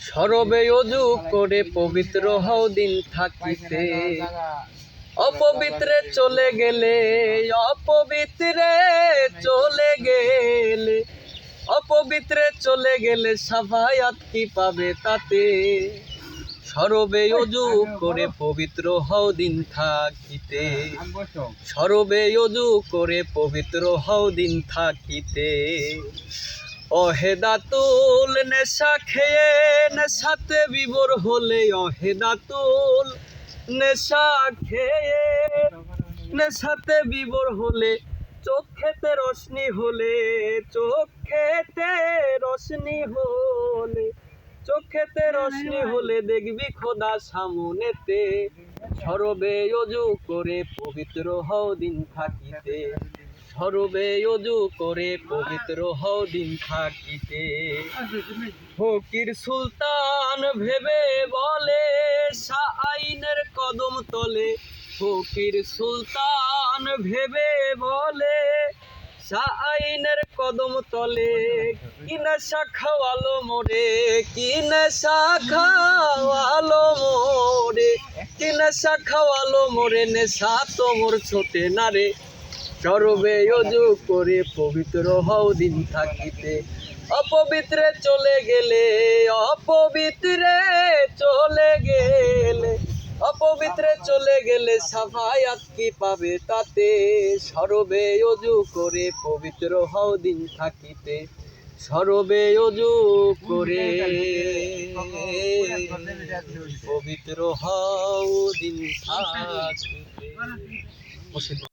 সরবে অজু করে পবিত্র হও দিন থাকিতে। অপবিত্রে চলে গেলে, অপবিত্রে চলে গেলে, অপবিত্রে চলে গেলে সাফায়াত কি পাবে তাতে। সরবে অজু করে পবিত্র হও দিন থাকিতে। সরবে অজু করে পবিত্র হও দিন থাকিতে। অহেদাতুল নেশা খেয়ে নেশাতে বিবর হলে অহেদাতুল নেশা খেয়ে নেশাতে বিবর হলে চোখেতে রশনি হলে, চোখেতে রশনি হলে, চোখেতে রশনি হলে দেখবি খোদা সামনেতে। সরবে অজু করে পবিত্র হও দিন থাকিতে। সরবে অজু করে পবিত্র হও দিন থাকিতে। ফকির সুলতান ভেবে বলে শাহ আইনের কদম তলে। ফকির সুলতান ভেবে বলে শাহ আইনের কদম তলে। কি নেশা খাওয়ালো মোরে? কি নেশা খাওয়ালো মোরে? কি নেশা খাওয়ালো মোরে? নেশা তো মোর ছোটে না রে। সরবে অজু করে পবিত্র হও দিন থাকিতে। অপবিত্রে চলে গেলে, অপবিত্রে চলে গেলে, অপবিত্রে চলে গেলে সাফায়াত কি পাবে তাতে? সরবে অজু করে পবিত্র হও দিন থাকিতে। সরবে অজু করে পবিত্র হও দিন থাকিতে।